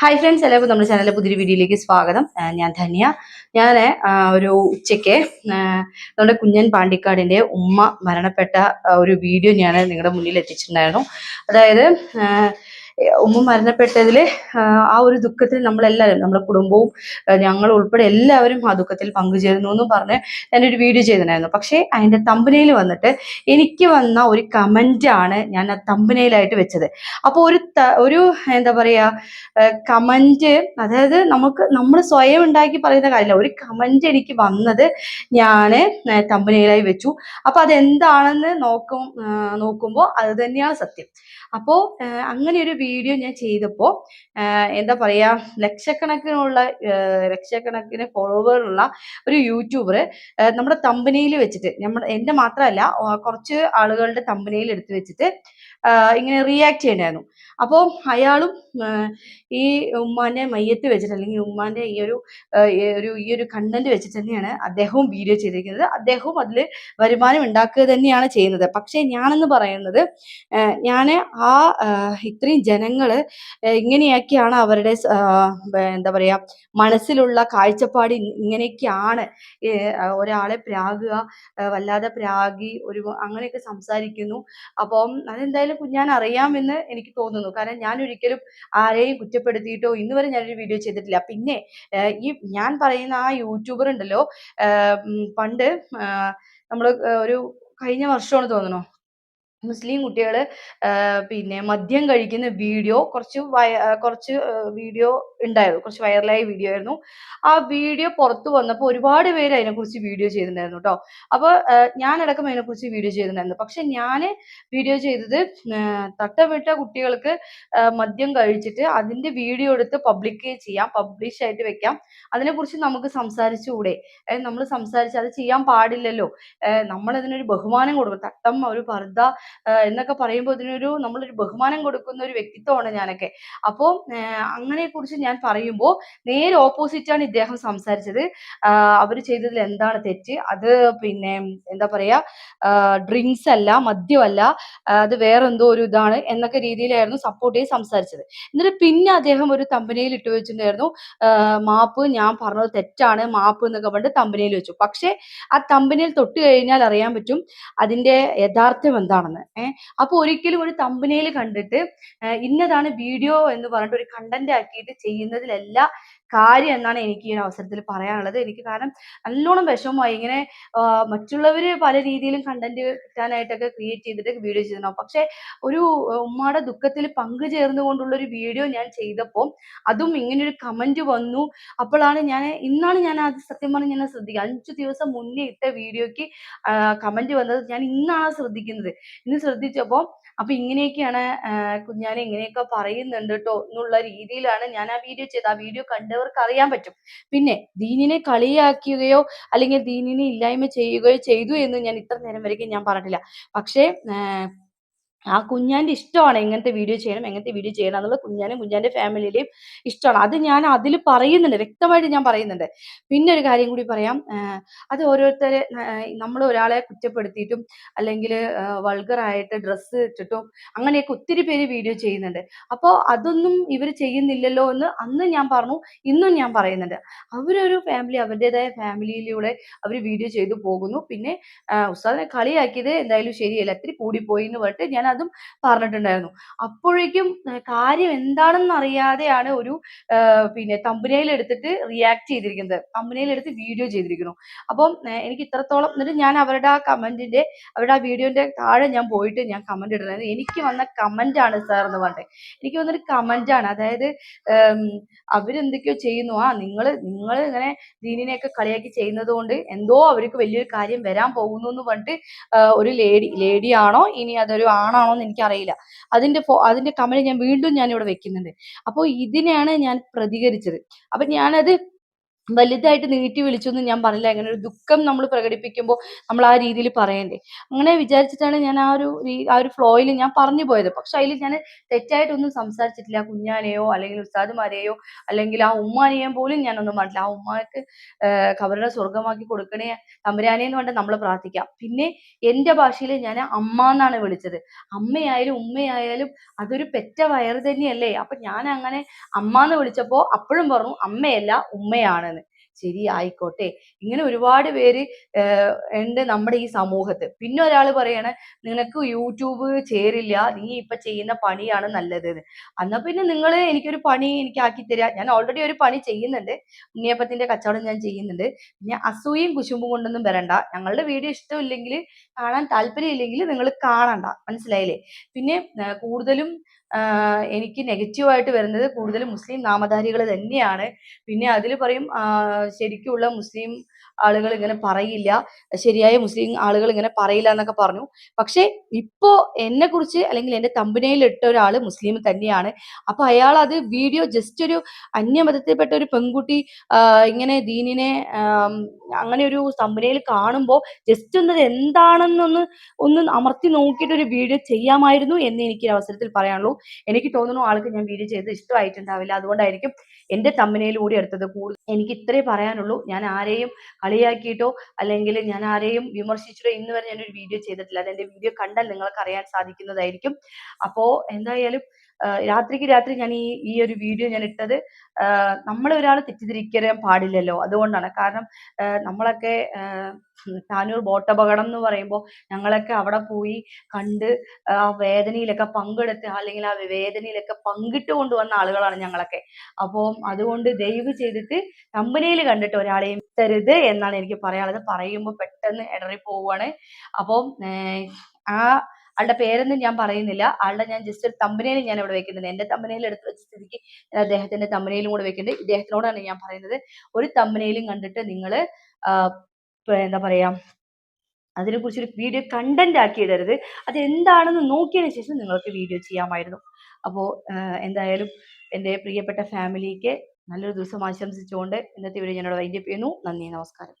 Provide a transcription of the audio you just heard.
Hi friends എല്ലാവർക്കും നമ്മുടെ ചാനലിലെ പുതിയൊരു വീഡിയോയിലേക്ക് സ്വാഗതം. ഞാൻ ധന്യ. ഞാൻ ഒരു ഉച്ചയ്ക്ക് നമ്മുടെ കുഞ്ഞൻ പാണ്ടിക്കാടിന്റെ ഉമ്മ മരണപ്പെട്ട ഒരു വീഡിയോ ഞാൻ നിങ്ങളുടെ മുന്നിൽ എത്തിച്ചിട്ടുണ്ടായിരുന്നു. അതായത് ഉമ്മ മരണപ്പെട്ടതിൽ ആ ഒരു ദുഃഖത്തിൽ നമ്മളെല്ലാവരും നമ്മുടെ കുടുംബവും ഞങ്ങൾ ഉൾപ്പെടെ എല്ലാവരും ആ ദുഃഖത്തിൽ പങ്കുചേരുന്നു എന്ന് പറഞ്ഞ് ഞാനൊരു വീഡിയോ ചെയ്തിട്ടുണ്ടായിരുന്നു. പക്ഷേ അതിന്റെ തമ്പനയിൽ വന്നിട്ട് എനിക്ക് വന്ന ഒരു കമന്റ് ആണ് ഞാൻ ആ തമ്പനയിലായിട്ട് വെച്ചത്. അപ്പോൾ ഒരു ഒരു എന്താ പറയുക കമന്റ് അതായത് നമുക്ക് നമ്മൾ സ്വയം ഉണ്ടാക്കി പറയുന്ന കാര്യമില്ല. ഒരു കമന്റ് എനിക്ക് വന്നത് ഞാൻ തമ്പനയിലായി വെച്ചു. അപ്പോൾ അതെന്താണെന്ന് നോക്കും നോക്കുമ്പോൾ അത് തന്നെയാണ് സത്യം. അപ്പോൾ അങ്ങനെ ഒരു വീഡിയോ ഞാൻ ചെയ്തപ്പോൾ എന്താ പറയാ ലക്ഷക്കണക്കിനുള്ള ലക്ഷക്കണക്കിന് ഫോളോവേർ ഉള്ള ഒരു യൂട്യൂബർ നമ്മുടെ തമ്പനയിൽ വെച്ചിട്ട് നമ്മുടെ എന്റെ മാത്രമല്ല കുറച്ച് ആളുകളുടെ തമ്പനയിൽ എടുത്തു വെച്ചിട്ട് ഇങ്ങനെ റിയാക്ട് ചെയ്യണ്ടായിരുന്നു അപ്പോൾ അയാളും ഈ ഉമ്മാന്റെ മയ്യത്ത് വെച്ചിട്ട് അല്ലെങ്കിൽ ഉമ്മാന്റെ ഈ ഒരു ഒരു ഈ ഒരു കണ്ടന്റ് വെച്ചിട്ട് തന്നെയാണ് അദ്ദേഹവും വീഡിയോ ചെയ്തിരിക്കുന്നത്. അദ്ദേഹവും അതിൽ വരുമാനം ഉണ്ടാക്കുക തന്നെയാണ് ചെയ്യുന്നത്. പക്ഷേ ഞാനെന്ന് പറയുന്നത് ഞാൻ ആ ഇത്രയും ജനങ്ങൾ ഇങ്ങനെയൊക്കെയാണ് അവരുടെ എന്താ പറയുക മനസ്സിലുള്ള കാഴ്ചപ്പാട് ഇങ്ങനെയൊക്കെയാണ് ഒരാളെ പ്രാകുക വല്ലാതെ പ്രാഗി ഒരു അങ്ങനെയൊക്കെ സംസാരിക്കുന്നു. അപ്പം അതെന്തായാലും ഞാൻ അറിയാമെന്ന് എനിക്ക് തോന്നുന്നു. കാരണം ഞാൻ ഒരിക്കലും ആരെയും കുറ്റപ്പെടുത്തിയിട്ടോ ഇന്ന് വരെ ഞാനൊരു വീഡിയോ ചെയ്തിട്ടില്ല. പിന്നെ ഈ ഞാൻ പറയുന്ന ആ യൂട്യൂബർ ഉണ്ടല്ലോ പണ്ട് നമ്മൾ ഒരു കഴിഞ്ഞ വർഷമാണ് തോന്നുന്നു. മുസ്ലിം കുട്ടികൾ പിന്നെ മദ്യം കഴിക്കുന്ന വീഡിയോ കുറച്ച് വയ കുറച്ച് വീഡിയോ ഉണ്ടായിരുന്നു. കുറച്ച് വൈറലായ വീഡിയോ ആയിരുന്നു. ആ വീഡിയോ പുറത്തു വന്നപ്പോൾ ഒരുപാട് പേര് അതിനെക്കുറിച്ച് വീഡിയോ ചെയ്തിട്ടുണ്ടായിരുന്നു കേട്ടോ അപ്പോൾ ഞാനടക്കം അതിനെക്കുറിച്ച് വീഡിയോ ചെയ്തിട്ടുണ്ടായിരുന്നു. പക്ഷെ ഞാൻ വീഡിയോ ചെയ്തത് തട്ടമിട്ട കുട്ടികൾക്ക് മദ്യം കഴിച്ചിട്ട് അതിന്റെ വീഡിയോ എടുത്ത് പബ്ലിക് ചെയ്യാം പബ്ലിഷ് ആയിട്ട് വെക്കാം. അതിനെക്കുറിച്ച് നമുക്ക് സംസാരിച്ചുകൂടെ? നമ്മൾ സംസാരിച്ച് അത് ചെയ്യാൻ പാടില്ലല്ലോ. നമ്മൾ അതിനൊരു ബഹുമാനം കൊടുക്കും തട്ടം ഒരു പർദ്ദ എന്നൊക്കെ പറയുമ്പോൾ ഇതിനൊരു നമ്മളൊരു ബഹുമാനം കൊടുക്കുന്ന ഒരു വ്യക്തിത്വമാണ് ഞാനൊക്കെ. അപ്പോൾ അങ്ങനെ കുറിച്ച് ഞാൻ പറയുമ്പോൾ നേരെ ആണ് ഇദ്ദേഹം സംസാരിച്ചത്. അവർ ചെയ്തതിൽ എന്താണ് തെറ്റ്? അത് പിന്നെ എന്താ പറയാ ഡ്രിങ്ക്സ് അല്ല മദ്യമല്ല അത് വേറെന്തോ ഒരു ഇതാണ് എന്നൊക്കെ രീതിയിലായിരുന്നു സപ്പോർട്ട് ചെയ്ത് സംസാരിച്ചത്. എന്നിട്ട് പിന്നെ അദ്ദേഹം ഒരു തമ്പനിയിൽ ഇട്ട് വെച്ചിട്ടുണ്ടായിരുന്നു. മാപ്പ് ഞാൻ പറഞ്ഞത് തെറ്റാണ് മാപ്പ് എന്നൊക്കെ പറഞ്ഞിട്ട് തമ്പനിയിൽ വെച്ചു. പക്ഷേ ആ തമ്പനിയിൽ തൊട്ട് കഴിഞ്ഞാൽ അറിയാൻ പറ്റും അതിന്റെ യഥാർത്ഥം എന്താണെന്ന്. ഏഹ് അപ്പൊ ഒരിക്കലും ഒരു തമ്പനയിൽ കണ്ടിട്ട് ഇന്നതാണ് വീഡിയോ എന്ന് പറഞ്ഞിട്ട് ഒരു കണ്ടന്റ് ആക്കിയിട്ട് ചെയ്യുന്നതിലല്ല കാര്യം എന്നാണ് എനിക്ക് ഈ ഒരു അവസരത്തിൽ പറയാനുള്ളത്. എനിക്ക് കാരണം നല്ലോണം വിഷമമായി. ഇങ്ങനെ മറ്റുള്ളവര് പല രീതിയിലും കണ്ടന്റ് കിട്ടാനായിട്ടൊക്കെ ക്രിയേറ്റ് ചെയ്തിട്ട് വീഡിയോ ചെയ്തിട്ടുണ്ടാവും പക്ഷെ ഒരു ഉമ്മയുടെ ദുഃഖത്തിൽ പങ്കുചേർന്നുകൊണ്ടുള്ള ഒരു വീഡിയോ ഞാൻ ചെയ്തപ്പോൾ അതും ഇങ്ങനെ ഒരു കമന്റ് വന്നു. അപ്പോഴാണ് ഞാൻ ഇന്നാണ് ഞാൻ അത് സത്യം പറഞ്ഞ് ഞാൻ ശ്രദ്ധിക്കുക. അഞ്ചു ദിവസം മുന്നേ ഇട്ട വീഡിയോക്ക് കമന്റ് വന്നത് ഞാൻ ഇന്നാണ് ശ്രദ്ധിക്കുന്നത്. ഇന്ന് ശ്രദ്ധിച്ചപ്പോൾ അപ്പൊ ഇങ്ങനെയൊക്കെയാണ് കുഞ്ഞാനെ ഇങ്ങനെയൊക്കെ പറയുന്നുണ്ട് കേട്ടോ എന്നുള്ള രീതിയിലാണ് ഞാൻ ആ വീഡിയോ ചെയ്ത് ആ വീഡിയോ കണ്ടവർക്ക് അറിയാൻ പറ്റും. പിന്നെ ദീനിനെ കളിയാക്കുകയോ അല്ലെങ്കിൽ ദീനിനെ ഇല്ലായ്മ ചെയ്യുകയോ ചെയ്തു എന്ന് ഞാൻ ഇത്ര നേരം വരെയും ഞാൻ പറഞ്ഞിട്ടില്ല പക്ഷേ ആ കുഞ്ഞാന്റെ ഇഷ്ടമാണ് എങ്ങനത്തെ വീഡിയോ ചെയ്യണം എങ്ങനത്തെ വീഡിയോ ചെയ്യണം എന്നുള്ളത് കുഞ്ഞാനും കുഞ്ഞാന്റെ ഫാമിലിയിലെയും ഇഷ്ടമാണ്. അത് ഞാൻ അതിൽ പറയുന്നുണ്ട് വ്യക്തമായിട്ട് ഞാൻ പറയുന്നുണ്ട്. പിന്നെ ഒരു കാര്യം കൂടി പറയാം. അത് ഓരോരുത്തരെ നമ്മൾ ഒരാളെ കുറ്റപ്പെടുത്തിയിട്ടും അല്ലെങ്കിൽ വൾഗറായിട്ട് ഡ്രസ്സ് ഇട്ടിട്ടും അങ്ങനെയൊക്കെ ഒത്തിരി പേര് വീഡിയോ ചെയ്യുന്നുണ്ട്. അപ്പോൾ അതൊന്നും ഇവർ ചെയ്യുന്നില്ലല്ലോ എന്ന് അന്ന് ഞാൻ പറഞ്ഞു ഇന്നും ഞാൻ പറയുന്നുണ്ട്. അവരൊരു ഫാമിലി അവരുടേതായ ഫാമിലിയിലൂടെ അവർ വീഡിയോ ചെയ്തു പോകുന്നു. പിന്നെ ഉസ്താദിനെ കളിയാക്കിയത് എന്തായാലും ശരിയല്ല ഇത്തിരി കൂടിപ്പോയി എന്ന് പറഞ്ഞിട്ട് ഞാൻ അതും പറഞ്ഞിട്ടുണ്ടായിരുന്നു. അപ്പോഴേക്കും കാര്യം എന്താണെന്ന് അറിയാതെയാണ് ഒരു പിന്നെ തമ്പനയിൽ എടുത്തിട്ട് റിയാക്ട് ചെയ്തിരിക്കുന്നത്. തമ്പനയിൽ എടുത്ത് വീഡിയോ ചെയ്തിരിക്കുന്നു. അപ്പം എനിക്ക് ഇത്രത്തോളം എന്നിട്ട് ഞാൻ അവരുടെ ആ കമന്റിന്റെ അവരുടെ ആ വീഡിയോന്റെ താഴെ ഞാൻ പോയിട്ട് ഞാൻ കമന്റ് ഇടുന്നത്. എനിക്ക് വന്ന കമന്റ് ആണ് സാർ എന്ന് പറഞ്ഞേ എനിക്ക് വന്നൊരു കമന്റ് ആണ്. അതായത് അവരെന്തൊക്കെയോ ചെയ്യുന്നു. ആ നിങ്ങൾ നിങ്ങൾ ഇങ്ങനെ ദീനിനെയൊക്കെ കളിയാക്കി ചെയ്യുന്നത് കൊണ്ട് എന്തോ അവർക്ക് വലിയൊരു കാര്യം വരാൻ പോകുന്നു എന്ന് പറഞ്ഞിട്ട് ഒരു ലേഡി ലേഡി ആണോ? ഇനി അതൊരു ആണാണോ എന്ന് എനിക്കറിയില്ല. അതിന്റെ അതിന്റെ കമന്റ് ഞാൻ വീണ്ടും ഞാൻ ഇവിടെ വെക്കുന്നുണ്ട്. അപ്പോൾ ഇതിനെയാണ് ഞാൻ പ്രതികരിച്ചത്. അപ്പൊ ഞാനത് വലുതായിട്ട് നീട്ടി വിളിച്ചു എന്ന് ഞാൻ പറഞ്ഞില്ല. അങ്ങനെ ഒരു ദുഃഖം നമ്മൾ പ്രകടിപ്പിക്കുമ്പോൾ നമ്മൾ ആ രീതിയിൽ പറയണ്ടേ. അങ്ങനെ വിചാരിച്ചിട്ടാണ് ഞാൻ ആ ഒരു ആ ഒരു ഫ്ലോയിൽ ഞാൻ പറഞ്ഞു പോയത്. പക്ഷെ അതിൽ ഞാൻ തെറ്റായിട്ടൊന്നും സംസാരിച്ചിട്ടില്ല. കുഞ്ഞാനെയോ അല്ലെങ്കിൽ ഉസ്താദുമാരെയോ അല്ലെങ്കിൽ ആ ഉമ്മാനെയോ പോലും ഞാനൊന്നും പറഞ്ഞില്ല ആ ഉമ്മാക്ക് കബറിനെ സ്വർഗമാക്കി കൊടുക്കണേ തമ്പുരാനെ എന്ന് നമ്മൾ പ്രാർത്ഥിക്കാം. പിന്നെ എന്റെ ഭാഷയിൽ ഞാൻ അമ്മ എന്നാണ് വിളിച്ചത്. അമ്മയായാലും ഉമ്മയായാലും അതൊരു പെറ്റ വയറ് തന്നെയല്ലേ. അപ്പൊ ഞാൻ അങ്ങനെ അമ്മ എന്ന് വിളിച്ചപ്പോ അപ്പോഴും പറഞ്ഞു അമ്മയല്ല ഉമ്മയാണെന്ന് ശരി ആയിക്കോട്ടെ ഇങ്ങനെ ഒരുപാട് പേര് ഉണ്ട് നമ്മുടെ ഈ സമൂഹത്ത്. പിന്നെ ഒരാൾ പറയാണ് നിനക്ക് യൂട്യൂബ് ചേരില്ല. നീ ഇപ്പൊ ചെയ്യുന്ന പണിയാണ് നല്ലത് എന്ന്. പിന്നെ നിങ്ങൾ എനിക്കൊരു പണി എനിക്ക് ആക്കി തരാ. ഞാൻ ഓൾറെഡി ഒരു പണി ചെയ്യുന്നുണ്ട്. ഉണ്ണിയപ്പത്തിന്റെ കച്ചവടം ഞാൻ ചെയ്യുന്നുണ്ട്. പിന്നെ അസൂയും കുശുമ്പും കൊണ്ടൊന്നും വരണ്ട. ഞങ്ങളുടെ വീഡിയോ ഇഷ്ടമില്ലെങ്കിൽ കാണാൻ താല്പര്യം ഇല്ലെങ്കിൽ നിങ്ങൾ കാണണ്ട. മനസ്സിലായില്ലേ? പിന്നെ കൂടുതലും എനിക്ക് നെഗറ്റീവായിട്ട് വരുന്നത് കൂടുതലും മുസ്ലിം നാമധാരികൾ തന്നെയാണ്. പിന്നെ അതിൽ പറയും ശരിക്കുള്ള മുസ്ലിം ആളുകൾ ഇങ്ങനെ പറയില്ല ശരിയായ മുസ്ലിം ആളുകൾ ഇങ്ങനെ പറയില്ല എന്നൊക്കെ പറഞ്ഞു. പക്ഷെ ഇപ്പോ എന്നെ കുറിച്ച് അല്ലെങ്കിൽ എന്റെ തമ്പനയിൽ ഇട്ട ഒരാൾ മുസ്ലിം തന്നെയാണ്. അപ്പൊ അയാൾ അത് വീഡിയോ ജസ്റ്റ് ഒരു അന്യമതത്തിൽപ്പെട്ട ഒരു പെൺകുട്ടി ഇങ്ങനെ ദീനിനെ അങ്ങനെ ഒരു തമ്പനയിൽ കാണുമ്പോൾ ജസ്റ്റ് ഒന്ന് എന്താണെന്നൊന്ന് ഒന്ന് അമർത്തി നോക്കിയിട്ട് ഒരു വീഡിയോ ചെയ്യാമായിരുന്നു എന്ന് എനിക്ക് അവസരത്തിൽ പറയാനുള്ളൂ. എനിക്ക് തോന്നുന്നു ആൾക്ക് ഞാൻ വീഡിയോ ചെയ്ത് ഇഷ്ടമായിട്ടുണ്ടാവില്ല. അതുകൊണ്ടായിരിക്കും എന്റെ തമ്മനയിലൂടെ എടുത്തത്. കൂടുതൽ എനിക്ക് ഇത്രേ പറയാനുള്ളൂ. ഞാൻ ആരെയും കളിയാക്കിയിട്ടോ അല്ലെങ്കിൽ ഞാൻ ആരെയും വിമർശിച്ചിട്ടോ ഇന്ന് വരെ ഞാനൊരു വീഡിയോ ചെയ്തിട്ടില്ല. അത് വീഡിയോ കണ്ടാൽ നിങ്ങൾക്ക് അറിയാൻ സാധിക്കുന്നതായിരിക്കും. അപ്പോ എന്തായാലും രാത്രിക്ക് രാത്രി ഞാൻ ഈ ഈ ഒരു വീഡിയോ ഞാൻ ഇട്ടത് നമ്മൾ ഒരാൾ തെറ്റിദ്ധരിക്കാൻ പാടില്ലല്ലോ. അതുകൊണ്ടാണ്. കാരണം നമ്മളൊക്കെ താനൂർ ബോട്ടപകടം എന്ന് പറയുമ്പോൾ ഞങ്ങളൊക്കെ അവിടെ പോയി കണ്ട് ആ വേദനയിലൊക്കെ പങ്കെടുത്ത് അല്ലെങ്കിൽ ആ വേദനയിലൊക്കെ പങ്കിട്ട് കൊണ്ടുവന്ന ആളുകളാണ് ഞങ്ങളൊക്കെ. അപ്പോൾ അതുകൊണ്ട് ദയവ് ചെയ്തിട്ട് കമ്പനിയിൽ കണ്ടിട്ട് ഒരാളെയും തരുത് എന്നാണ് എനിക്ക് പറയാനുള്ളത്. പറയുമ്പോൾ പെട്ടെന്ന് ഇടറി പോവുകയാണ് അപ്പോൾ ആ ആളുടെ പേരൊന്നും ഞാൻ പറയുന്നില്ല. ആളുടെ ഞാൻ ജസ്റ്റ് ഒരു തമ്പനയിൽ ഞാൻ ഇവിടെ വെക്കുന്നുണ്ട്. എന്റെ തമ്പനയിൽ എടുത്ത് വെച്ച സ്ഥിതിക്ക് അദ്ദേഹത്തിന്റെ തമ്പനയിലും കൂടെ വെക്കുന്നുണ്ട്. ഇദ്ദേഹത്തിനോടാണ് ഞാൻ പറയുന്നത്. ഒരു തമ്പനയിലും കണ്ടിട്ട് നിങ്ങൾ എന്താ പറയാ അതിനെക്കുറിച്ച് ഒരു വീഡിയോ കണ്ടന്റ് ആക്കി ഇടരുത്. അത് എന്താണെന്ന് നോക്കിയതിന് ശേഷം നിങ്ങൾക്ക് വീഡിയോ ചെയ്യാമായിരുന്നു. അപ്പോൾ എന്തായാലും എന്റെ പ്രിയപ്പെട്ട ഫാമിലിക്ക് നല്ലൊരു ദിവസം ആശംസിച്ചുകൊണ്ട് ഇന്നത്തെ വീഡിയോ ഞാനിവിടെ വൈകിപ്പിക്കുന്നു നന്ദി നമസ്കാരം.